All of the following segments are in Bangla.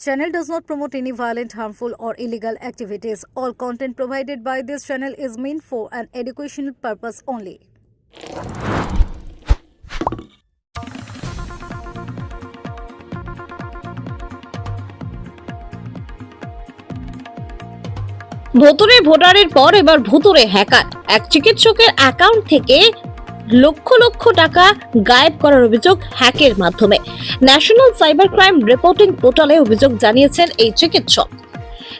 Channel does not promote any violent, harmful, or illegal activities. All content provided by this channel is meant for an educational purpose only. ভোটারের পর এবার ভুতুরে হ্যাকার এক চিকিৎসকের অ্যাকাউন্ট থেকে লক্ষ লক্ষ টাকা গায়েব করার অভিযোগ হ্যাকের মাধ্যমে। ন্যাশনাল সাইবার ক্রাইম রিপোর্টিং পোর্টালে অভিযোগ জানিয়েছেন এই চিকিৎসক।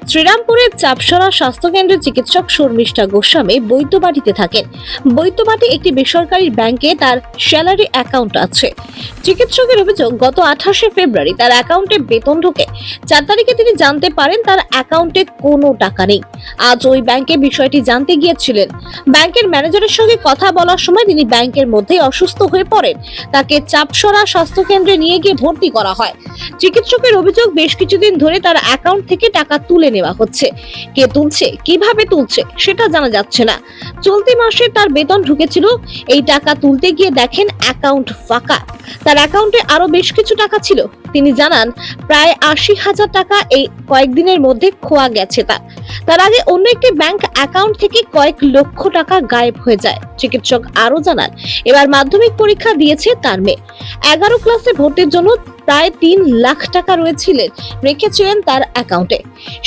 শ্রীরামপুরের চাপসরা স্বাস্থ্যকেন্দ্রের চিকিৎসক শর্মিষ্ঠা গোস্বামী বৈদ্যবাটিতে থাকেন। বৈদ্যবাটি একটি বেসরকারি ব্যাংকে তার স্যালারি অ্যাকাউন্ট আছে। চিকিৎসকের অভিযোগ, গত আঠাশে ফেব্রুয়ারি তার অ্যাকাউন্টে বেতন ঢোকে। চার তারিখে তিনি জানতে পারেন তার অ্যাকাউন্টে কোনো টাকা নেই। আজ ওই ব্যাংকে বিষয়টি জানতে গিয়েছিলেন। ব্যাংকের ম্যানেজারের সঙ্গে কথা বলার সময় তিনি ব্যাংকের মধ্যে অসুস্থ হয়ে পড়েন। তাকে চাপসরা স্বাস্থ্য কেন্দ্রে নিয়ে গিয়ে ভর্তি করা হয়। চিকিৎসকের অভিযোগ, বেশ কিছুদিন ধরে তার অ্যাকাউন্ট থেকে টাকা তুলে নেওয়া হচ্ছে। কে তুলছে, কীভাবে তুলছে, সেটা জানা যাচ্ছে না। চলতি মাসে তার বেতন ঢুকেছিল। এই টাকা তুলতে গিয়ে দেখেন অ্যাকাউন্ট ফাঁকা। তার অ্যাকাউন্টে আরও বেশ কিছু টাকা ছিল। তিনি জানান, প্রায় আশি হাজার টাকা এই কয়েকদিনের মধ্যে খোয়া গেছে তার। তার আগে অন্য একটি ব্যাংক অ্যাকাউন্ট থেকে কয়েক লক্ষ টাকা গায়েব হয়ে যায়। চিকিৎসক আরও জানান, এবার মাধ্যমিক পরীক্ষা দিয়েছে তার মেয়ে। এগারো ক্লাসে ভর্তির জন্য প্রায় তিন লাখ টাকা রয়েছিলেন রেখেছিলেন তার অ্যাকাউন্টে।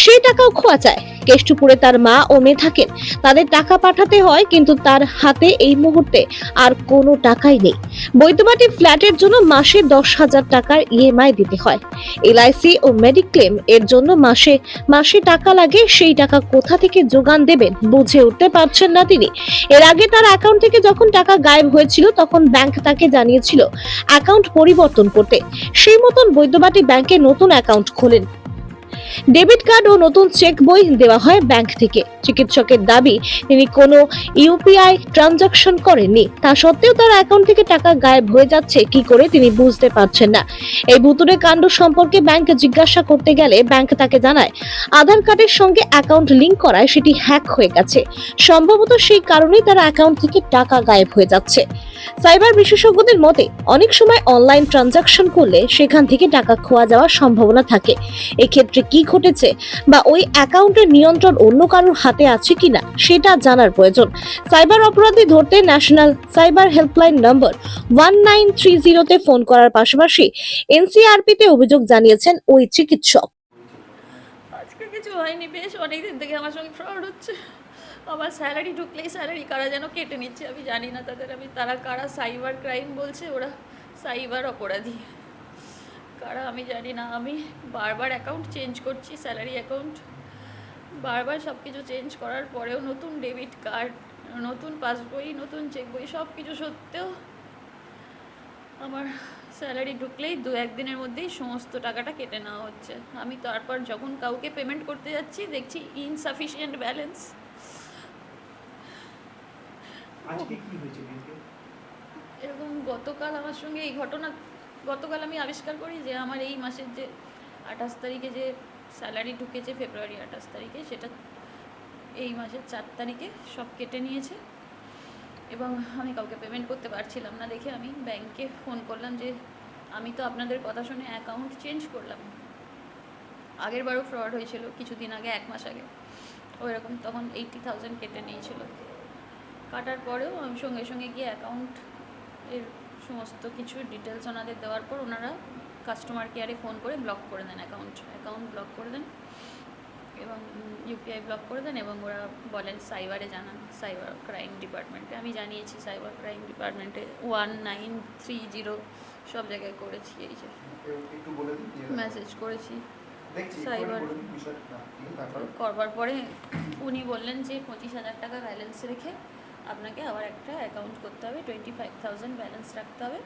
সেই টাকাও খোয়া যায়। কেষ্টপুরে তার মা ও মেয়ে থাকেন। তাদের টাকা পাঠাতে হয়, কিন্তু তার হাতে এই মুহূর্তে আর কোনো টাকাই নেই। বৈদ্যবাটি ফ্ল্যাটের জন্য মাসে দশ হাজার টাকার ইএমআই দিতে হয়। এলআইসি ও মেডিক্লেম এর জন্য মাসে মাসে টাকা লাগে, সেই টাকা কোথা থেকে যোগান দেবেন বুঝে উঠতে পারছেন না তিনি। এর আগে তার অ্যাকাউন্ট থেকে যখন টাকা গায়েব হয়েছিল, তখন ব্যাংক তাকে জানিয়েছিল অ্যাকাউন্ট পরিবর্তন করতে। সেই মতন বৈদ্যবাটি ব্যাংকে নতুন অ্যাকাউন্ট খোলেন। ডেবিট কার্ড ও নতুন চেক বই দেওয়া হয় ব্যাংক থেকে। চিকিৎসকের দাবি, তিনি কোনো ইউপিআই ট্রানজাকশন করেননি। তা সত্ত্বেও তার অ্যাকাউন্ট থেকে টাকা গায়েব হয়ে যাচ্ছে, কি করে তিনি বুঝতে পারছেন না। এই ভুতুরে কাণ্ড সম্পর্কে ব্যাংক জিজ্ঞাসা করতে গেলে ব্যাংক তাকে জানায়, আধার কার্ডের সঙ্গে অ্যাকাউন্ট লিংক করায় সেটি হ্যাক হয়ে গেছে। সম্ভবত সেই কারণেই তার অ্যাকাউন্ট থেকে টাকা গায়েব হয়ে যাচ্ছে। সাইবার বিশেষজ্ঞদের মতে, অনেক সময় অনলাইন ট্রানজাকশন করলে সেখান থেকে টাকা খোয়া যাওয়ার সম্ভাবনা থাকে। এক্ষেত্রে কি ঘটেছে বা ওই অ্যাকাউন্টের নিয়ন্ত্রণ অন্য কারোর হাতে আছে কিনা সেটা জানার প্রয়োজন। সাইবার অপরাধী ধরতে national cyber helpline number one nine three জিরোতে ফোন করার পাশাপাশি এনসিআরপিতে অভিযোগ জানিয়েছেন ওই চিকিৎসক। আজকে কিছু হয়নি, বেশ অনেক দিন থেকে আমার সঙ্গে ফ্রড হচ্ছে। আমার স্যালারি ঢুকলেই স্যালারি কারা যেন কেটে নিচ্ছে, আমি জানি না তাদের। আমি, তারা কারা সাইবার ক্রাইম বলছে, ওরা সাইবার অপরাধী। কারা আমি জানি না, আমি বারবার অ্যাকাউন্ট চেঞ্জ করছি স্যালারি অ্যাকাউন্ট বারবার সব কিছু চেঞ্জ করার পরেও নতুন ডেবিট কার্ড নতুন পাসবই নতুন চেক বই সব কিছু সত্ত্বেও আমার স্যালারি ঢুকলেই দু একদিনের মধ্যেই সমস্ত টাকাটা কেটে নেওয়া হচ্ছে। আমি তারপর যখন কাউকে পেমেন্ট করতে যাচ্ছি দেখছি ইনসাফিসিয়েন্ট ব্যালেন্স এরকম গতকাল আমার সঙ্গে এই ঘটনা গতকাল আমি আবিষ্কার করি যে আমার এই মাসের যে আঠাশ তারিখে যে স্যালারি ঢুকেছে ফেব্রুয়ারি আঠাশ তারিখে, সেটা এই মাসের চার তারিখে সব কেটে নিয়েছে। এবং আমি কাউকে পেমেন্ট করতে পারছিলাম না দেখে আমি ব্যাংকে ফোন করলাম যে, আমি তো আপনাদের কথা শুনে অ্যাকাউন্ট চেঞ্জ করলাম। আগের বারও ফ্রড হয়েছিল, কিছুদিন আগে, এক মাস আগে। ওইরকম তখন এইটটি থাউজেন্ড কেটে নিয়েছিল। কাটার পরেও আমি সঙ্গে সঙ্গে গিয়ে অ্যাকাউন্ট এর সমস্ত কিছু ডিটেলস ওনাদের দেওয়ার পর ওনারা কাস্টমার কেয়ারে ফোন করে ব্লক করে দেন অ্যাকাউন্ট অ্যাকাউন্ট ব্লক করে দেন এবং ইউপিআই ব্লক করে দেন এবং ওরা বলেন সাইবারে জানান সাইবার ক্রাইম ডিপার্টমেন্টে আমি জানিয়েছি সাইবার ক্রাইম ডিপার্টমেন্টে ওয়ান নাইন থ্রি জিরো সব জায়গায় করেছি এই যে। মেসেজ করেছি। সাইবার করবার পরে উনি বললেন যে পঁচিশ হাজার টাকা ব্যালেন্স রেখে আপনাকে আবার একটা অ্যাকাউন্ট করতে হবে টোয়েন্টি ফাইভ থাউজেন্ড ব্যালেন্স রাখতে হবে।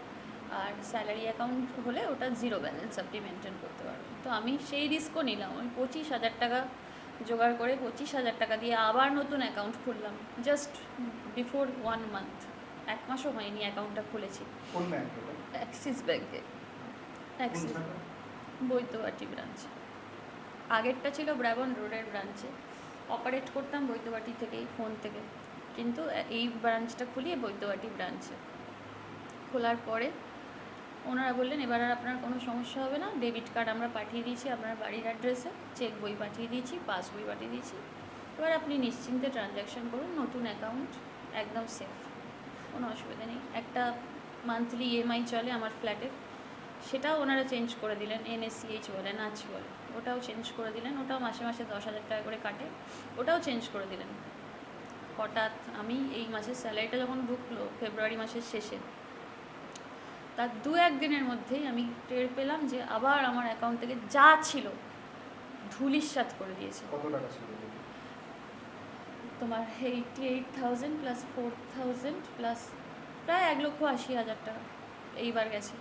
আর স্যালারি অ্যাকাউন্ট হলে ওটা জিরো ব্যালেন্স আপনি মেনটেন করতে পারবেন। তো আমি সেই রিস্কও নিলাম আমি পঁচিশ হাজার টাকা জোগাড় করে পঁচিশ হাজার টাকা দিয়ে আবার নতুন অ্যাকাউন্ট খুললাম জাস্ট বিফোর ওয়ান মান্থ এক মাসও হয়নি অ্যাকাউন্টটা খুলেছি। ব্যাংক অ্যাক্সিস ব্যাঙ্কে অ্যাক্সিস বৈদ্যবাটি ব্রাঞ্চ আগেরটা ছিল ব্রাবন রোডের ব্রাঞ্চে অপারেট করতাম বৈদ্যবাটি থেকেই ফোন থেকে। কিন্তু এই ব্রাঞ্চটা খুলিয়ে বৈদ্যবাটি ব্রাঞ্চে খোলার পরে ওনারা বললেন, এবার আর আপনার কোনো সমস্যা হবে না। ডেবিট কার্ড আমরা পাঠিয়ে দিয়েছি, আপনার বাড়ির অ্যাড্রেসে। চেক বই পাঠিয়ে দিয়েছি, পাস বই পাঠিয়ে দিয়েছি। এবার আপনি নিশ্চিন্তে ট্রানজ্যাকশন করুন, নতুন অ্যাকাউন্ট, একদম সেফ। কোনো অসুবিধা নেই। একটা মান্থলি ইএমআই চলে আমার ফ্ল্যাটের সেটাও ওনারা চেঞ্জ করে দিলেন এনএসিএইচ বলে, নাচ বলে। ওটাও চেঞ্জ করে দিলেন। ওটাও মাসে মাসে দশ হাজার টাকা করে কাটে। ওটাও চেঞ্জ করে দিলেন। হঠাৎ আমি এই মাসের স্যালারিটা যখন ঢুকলো, ফেব্রুয়ারি মাসের শেষে তার দু একদিনের মধ্যেই আমি টের পেলাম যে আবার আমার অ্যাকাউন্ট থেকে যা ছিল ধুলিস্বাত করে দিয়েছে। কত টাকা ছিল তোমার eighty eight thousand plus four thousand plus প্রায় এক লক্ষ আশি হাজার টাকা এইবার গেছে।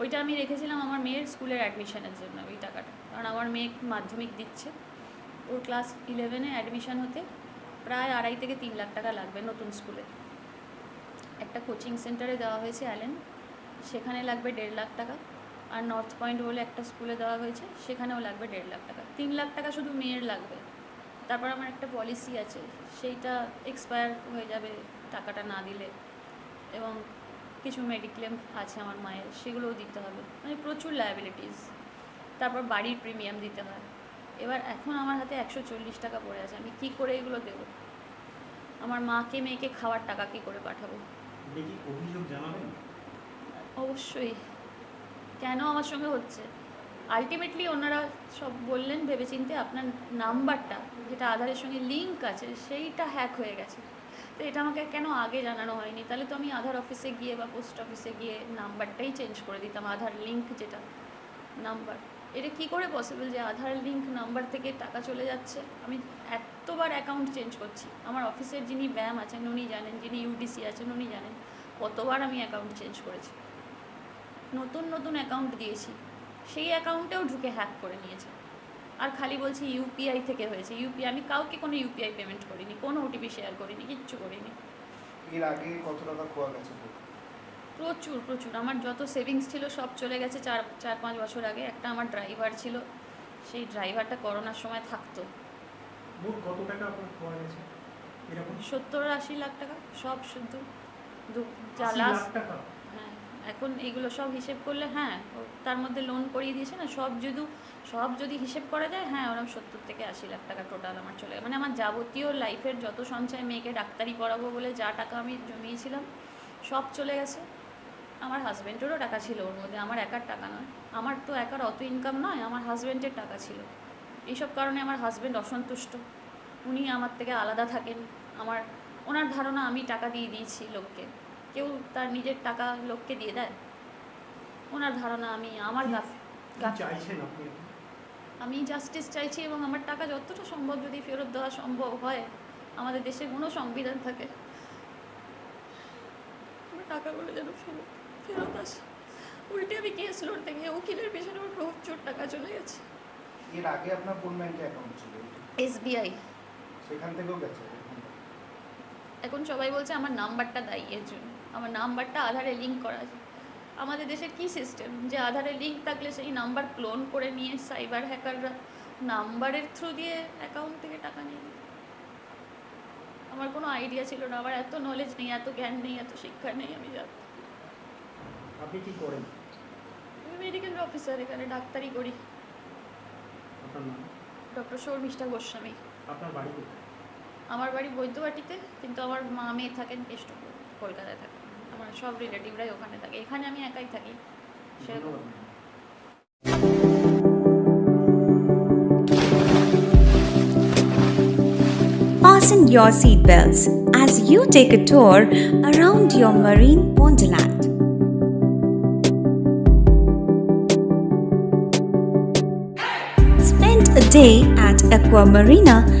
ওইটা আমি রেখেছিলাম আমার মেয়ের স্কুলের অ্যাডমিশনের জন্য ওই টাকাটা। কারণ আমার মেয়ে মাধ্যমিক দিচ্ছে। ওর ক্লাস ইলেভেনে অ্যাডমিশন হতে প্রায় আড়াই থেকে তিন লাখ টাকা লাগবে নতুন স্কুলে। একটা কোচিং সেন্টারে দেওয়া হয়েছে অ্যালেন। সেখানে লাগবে দেড় লাখ টাকা। আর নর্থ পয়েন্ট বলে একটা স্কুলে দেওয়া হয়েছে, সেখানেও লাগবে দেড় লাখ টাকা। তিন লাখ টাকা শুধু মেয়ের লাগবে। তারপর আমার একটা পলিসি আছে, সেইটা এক্সপায়ার হয়ে যাবে টাকাটা না দিলে। এবং কিছু মেডিক্লেম আছে আমার মায়ের, সেগুলোও দিতে হবে। মানে প্রচুর লায়াবিলিটিস তারপর বাড়ির প্রিমিয়াম দিতে হয়। এবার এখন আমার হাতে একশো চল্লিশ টাকা পড়ে আছে, আমি কী করে এগুলো দেবো? আমার মাকে, মেয়েকে খাওয়ার টাকা কী করে পাঠাবো? অভিযোগ জানাবেন? অবশ্যই। কেন আমার সঙ্গে হচ্ছে? আলটিমেটলি ওনারা সব বললেন ভেবেচিন্তে আপনার নাম্বারটা, যেটা আধারের সঙ্গে লিঙ্ক আছে, সেইটা হ্যাক হয়ে গেছে। তো এটা আমাকে কেন আগে জানানো হয়নি? তাহলে তো আমি আধার অফিসে গিয়ে বা পোস্ট অফিসে গিয়ে নাম্বারটাই চেঞ্জ করে দিতাম, আধার লিঙ্ক যেটা, নাম্বার। এটা কি করে পসিবল যে আধার লিঙ্ক নাম্বার থেকে টাকা চলে যাচ্ছে? আমি এতবার অ্যাকাউন্ট চেঞ্জ করছি। আমার অফিসের যিনি ব্যায়াম আছেন, উনি জানেন, যিনি ইউডিসি আছেন, উনি জানেন। কতবার আমি অ্যাকাউন্ট চেঞ্জ করেছি। নতুন নতুন অ্যাকাউন্ট দিয়েছি। সেই অ্যাকাউন্টেও ঢুকে হ্যাক করে নিয়েছে। আর খালি বলছি ইউপিআই থেকে হয়েছে। ইউপিআই আমি কাউকে কোনো ইউপিআই পেমেন্ট করিনি কোনো ওটিপি শেয়ার করিনি কিচ্ছু করিনি। এর আগে কত টাকা খোয়া গেছে প্রচুর প্রচুর। আমার যত সেভিংস ছিল সব চলে গেছে চার চার পাঁচ বছর আগে। একটা আমার ড্রাইভার ছিল। সেই ড্রাইভারটা করোনার সময় থাকতো। মোট কত টাকা আপনার খোয়া গেছে? এরকম? সত্তর আশি লাখ টাকা সব শুদ্ধ। লাস্ট লাখ টাকা? এখন এইগুলো সব হিসেব করলে হ্যাঁ তার মধ্যে লোন করিয়ে দিয়েছে না, সব যদি সব যদি হিসেব করা যায় হ্যাঁ ওরকম সত্তর থেকে আশি লাখ টাকা টোটাল আমার চলে মানে আমার যাবতীয় লাইফের যত সঞ্চয়, মেয়েকে ডাক্তারি পড়াবো বলে যা টাকা আমি জমিয়েছিলাম, সব চলে গেছে। আমার হাজব্যান্ডেরও টাকা ছিল ওর মধ্যে, আমার একার টাকা নয়। আমার তো একার অত ইনকাম নয়, আমার হাজব্যান্ডের টাকা ছিল। এইসব কারণে আমার হাজব্যান্ড অসন্তুষ্ট। উনি আমার থেকে আলাদা থাকেন। আমার, ওনার ধারণা আমি টাকা দিয়ে দিয়েছি লোককে। কেউ তার নিজের টাকা লোককে দিয়ে দেয়? ওনার ধারণা আমি আমার? আমি জাস্টিস চাইছি এবং আমার টাকা যতটা সম্ভব যদি ফেরত দেওয়া সম্ভব হয় আমাদের দেশে কোনো সংবিধান থাকে। টাকাগুলো যেন ফেরত ফেরত আসে। উল্টে আমি কেস লড়তে গিয়ে উকিলের পেছনে আমার প্রচুর টাকা চলে গেছে। এর আগে আপনার কোন ব্যাংকে অ্যাকাউন্ট ছিল? এসবিআই সেখান থেকেও গেছে? এখন সবাই বলছে আমার নাম্বারটা দায়ী এর জন্য। আমার নাম্বারটা আধারে লিঙ্ক করা আছে। আমাদের দেশের কি সিস্টেম যে আধারে লিঙ্ক থাকলে সেই নাম্বার ক্লোন করে নিয়ে সাইবার হ্যাকাররা নাম্বারের থ্রু দিয়ে অ্যাকাউন্ট থেকে টাকা নিয়ে। আমার কোনো আইডিয়া ছিল না। আমার এত নলেজ নেই এত জ্ঞান নেই এত শিক্ষা নেই আমি জানি আপনি কি করেন? আমি মেডিকেল অফিসার এখানে ডাক্তারি করি। ডক্টর শর্মিষ্ঠা গোস্বামী। আপনার বাড়ি আমার বাড়ি বৈদ্যবাটিতে কিন্তু আমার মা মেয়ে থাকেন কেষ্টপুর কলকাতায় থাকেন। আমার সব রিলেটিভরাই ওখানে থাকে এখানে আমি একাই থাকি সেরকম ধন্যবাদ madam. Fasten your seatbelts as you take a tour around your marine wonderland. Spend a day at Aqua Marina and